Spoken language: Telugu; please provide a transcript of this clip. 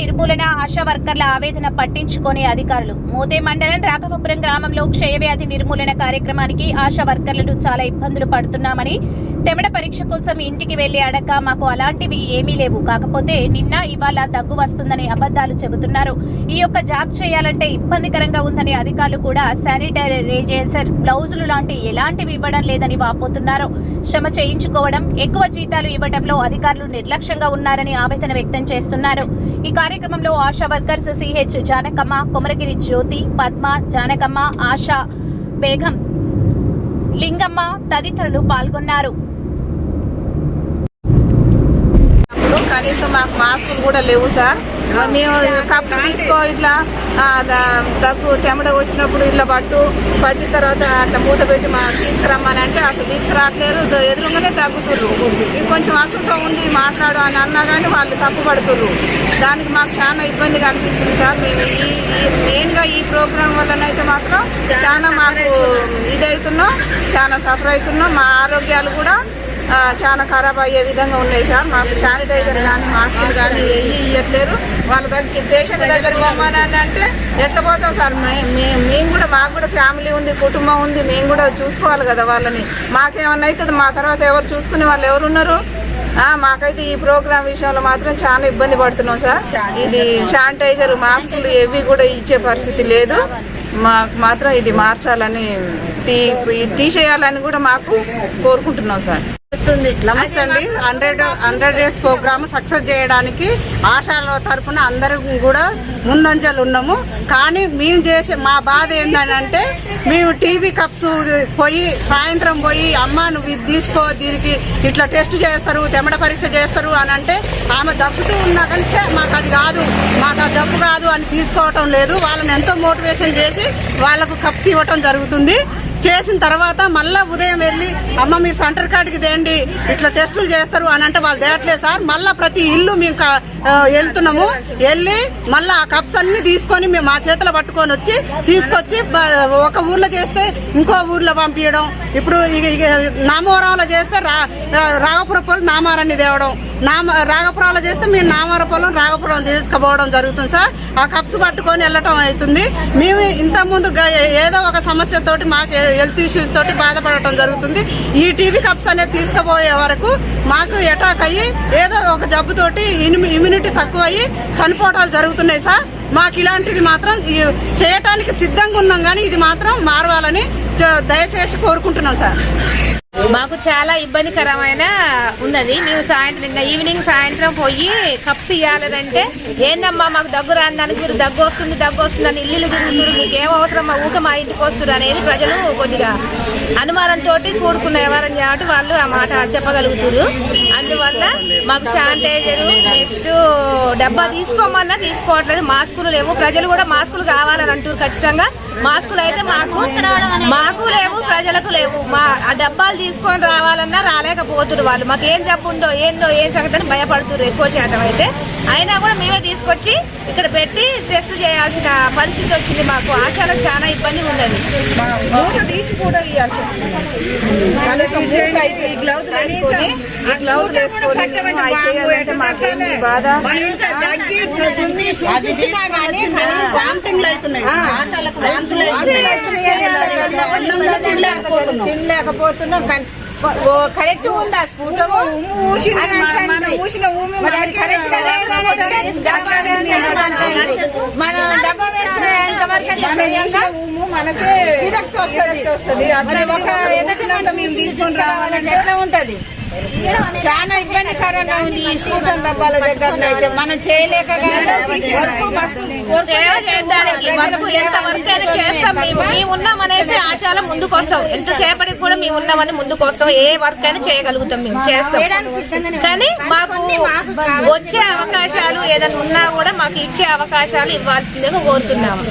నిర్మూలన ఆశా వర్కర్ల ఆవేదన పట్టించుకొని అధికారులు. మోతే మండలం రాఘవపురం గ్రామంలో క్షయవ్యాధి నిర్మూలన కార్యక్రమానికి ఆశా వర్కర్లను చాలా ఇబ్బందులు పడుతున్నామని తెమడ పరీక్ష కోసం ఇంటికి వెళ్ళి అడక మాకు అలాంటివి ఏమీ లేవు. కాకపోతే నిన్న ఇవాళ దగ్గు వస్తుందని అబద్ధాలు చెబుతున్నారు. ఈ యొక్క జాబ్ చేయాలంటే ఇబ్బందికరంగా ఉందని అధికారులు కూడా శానిటైజేసర్ బ్లౌజులు లాంటి ఎలాంటివి ఇవ్వడం లేదని వాపోతున్నారు. శ్రమ చేయించుకోవడం ఎక్కువ జీతాలు ఇవ్వడంలో అధికారులు నిర్లక్ష్యంగా ఉన్నారని ఆవేదన వ్యక్తం చేస్తున్నారు. ఈ కార్యక్రమంలో ఆశా వర్కర్స్ సిహెచ్ జానకమ్మ కొమరగిరి జ్యోతి పద్మ జానకమ్మ ఆశా బేగం లింగమ్మ తదితరులు పాల్గొన్నారు. మాకు మాస్కులు కూడా లేవు సార్. మేము కప్స్ తీసుకో ఇట్లా దగ్గు చెమట వచ్చినప్పుడు ఇట్లా పట్టు పట్టిన తర్వాత అట్లా మూత పెట్టి మా తీసుకురమ్మని అంటే అసలు తీసుకురావట్లేరు ద- ఎదురుగానే తగ్గుతుర్రు. ఇది కొంచెం అసలుతో ఉండి మాట్లాడు అని అన్నా కానీ వాళ్ళు తప్పు పడుతుర్రు. దానికి మాకు చాలా ఇబ్బందిగా అనిపిస్తుంది సార్. మేము ఈ ఈ మెయిన్గా ఈ ప్రోగ్రాం వల్లనైతే మాత్రం చాలా మాకు ఇదవుతున్నాం చాలా సఫర్ అవుతున్నాం. మా ఆరోగ్యాలు కూడా చాలా ఖరాబ్ అయ్యే విధంగా ఉన్నాయి సార్. మాకు శానిటైజర్ కానీ మాస్కులు కానీ ఏవి ఇవ్వట్లేరు వాళ్ళ దగ్గర పేషెంట్ దగ్గర పోమానంటే అంటే ఎట్లా పోతాం సార్? మేము కూడా మాకు కూడా ఫ్యామిలీ ఉంది కుటుంబం ఉంది మేము కూడా చూసుకోవాలి కదా వాళ్ళని. మాకేమన్నా అవుతుంది మా తర్వాత ఎవరు చూసుకునే వాళ్ళు ఎవరున్నారు మాకైతే ఈ ప్రోగ్రామ్ విషయంలో మాత్రం చాలా ఇబ్బంది పడుతున్నాం సార్. ఇది శానిటైజర్ మాస్కులు ఏవి కూడా ఇచ్చే పరిస్థితి లేదు. మాకు మాత్రం ఇది మార్చాలని తీ తీసేయాలని కూడా మాకు కోరుకుంటున్నాం సార్. నమస్తే అండి. Hundred hundred days program success చేయడానికి ఆశాల తరఫున అందరం కూడా ముందంజలు ఉన్నాము. కానీ మేము చేసే మా బాధ ఏంటంటే మేము టీవీ కప్స్ పోయి సాయంత్రం పోయి అమ్మ నువ్వు ఇది తీసుకో దీనికి ఇట్లా టెస్ట్ చేస్తారు తెమడ పరీక్ష చేస్తారు అని అంటే ఆమె దగ్గుతూ ఉన్నా కానీ "ఛే, మాకు అది కాదు మాకు ఆ జబ్బు కాదు అని తీసుకోవటం లేదు. వాళ్ళని ఎంతో మోటివేషన్ చేసి వాళ్ళకు కప్స్ ఇవ్వటం జరుగుతుంది. చేసిన తర్వాత మళ్ళా ఉదయం వెళ్ళి అమ్మ మీరు సెంటర్ కార్డుకి దేండి ఇట్లా టెస్టులు చేస్తారు అని అంటే వాళ్ళు తేయట్లేదు సార్. మళ్ళా ప్రతి ఇల్లు మేము వెళ్తున్నాము. వెళ్ళి మళ్ళీ ఆ కప్స్ అన్ని తీసుకొని మేము మా చేతిలో పట్టుకొని వచ్చి తీసుకొచ్చి ఒక ఊర్లో చేస్తే ఇంకో ఊర్లో పంపించడం ఇప్పుడు ఇక- ఇక నామవరంలో చేస్తే రా రాగపురం పొలం నామారాన్ని తేవడం. నామ రాగపురంలో చేస్తే మేము నామార పొలం రాగపురం తీసుకుపోవడం జరుగుతుంది సార్. ఆ కప్స్ పట్టుకొని వెళ్ళటం అవుతుంది. మేము ఇంతకుముందు ఏదో ఒక సమస్యతోటి మాకు హెల్త్ ఇష్యూస్ తోటి బాధపడటం జరుగుతుంది. ఈ టీవీ కప్స్ అనేది తీసుకుపోయే వరకు మాకు అటాక్ అయ్యి ఏదో ఒక జబ్బుతోటి ఇమి ఇమ్యూనిటీ తక్కువ అయ్యి చనిపోవటాలు జరుగుతున్నాయి సార్. మాకు ఇలాంటిది మాత్రం చేయటానికి సిద్ధంగా ఉన్నాం కానీ ఇది మాత్రం మారవాలని దయచేసి కోరుకుంటున్నాం సార్. మాకు చాలా ఇబ్బందికరమైన ఉన్నది. మేము సాయంత్రం ఇంకా ఈవినింగ్ సాయంత్రం పోయి కప్స్ ఇవ్వాలంటే ఏందమ్మా మాకు దగ్గు రాందానికి మీరు దగ్గు వస్తుంది దగ్గు వస్తుంది అని ఇల్లు తిరుగుతున్నారు మీకు ఏం అవసరం మా ఊక మా ఇంటికి వస్తుంది అనేది ప్రజలు కొద్దిగా అనుమానంతో కూడుకున్న వ్యవహారం కాబట్టి వాళ్ళు ఆ మాట చెప్పగలుగుతారు అందువల్ల మాకు శానిటైజర్ నెక్స్ట్ డబ్బా తీసుకోమన్నా తీసుకోవట్లేదు. మాస్కులు లేవు. ప్రజలు కూడా మాస్కులు కావాలని అంటారు ఖచ్చితంగా. మాస్కులు అయితే మాకు మాకు లేవు ప్రజలకు లేవు. మా ఆ డబ్బాలు తీసుకొని రావాలన్నా రాలేకపోతున్నారు వాళ్ళు. మాకు ఏం జబ్బు ఉందో ఏందో ఏం సంగతి అని భయపడుతున్నారు ఎక్కువ శాతం అయితే. అయినా కూడా మేమే తీసుకొచ్చి ఇక్కడ పెట్టి టెస్ట్ చేయాల్సిన పరిస్థితి వచ్చింది మాకు. ఆశాలకు చాలా ఇబ్బంది ఉన్నది. మూత తీసి కూడా ఇవ్వాల్సి వస్తుంది. ఈ గ్లౌజ్ వేసుకొని వేసుకొని బాధ తినలేకపోతున్నాం. కరెక్ట్ ఉందా? స్ఫూట మనం డబ్బా వేసుకునే ఎంతవరకు అయితే చేయాలి మనకే విరక్తి వస్తుంది. ఒక ఎదుటి మేము తీసుకొని రావాలంటే ఎట్లా ఉంటది? చాలా ఇబ్బందికరంగా ఉంది ఈ స్కూటర్ డబ్బాల దగ్గర అయితే మనం చేయలేక కానీ వర్క్ మస్తు వర్క్ సేవ చేయడానికి వరకు ఎంత వరకు అయినా చేస్తాం. మేము మేము ఉన్నామనేసి ఆశాల ముందుకు వస్తాం ఎంతసేపటికి కూడా మేము ఉన్నామని ముందుకు వస్తాం ఏ వర్క్ అయినా చేయగలుగుతాం మేము చేస్తాం. కానీ మాకు వచ్చే అవకాశాలు ఏదైనా ఉన్నా కూడా మాకు ఇచ్చే అవకాశాలు ఇవ్వాల్సిందిగా కోరుతున్నాము.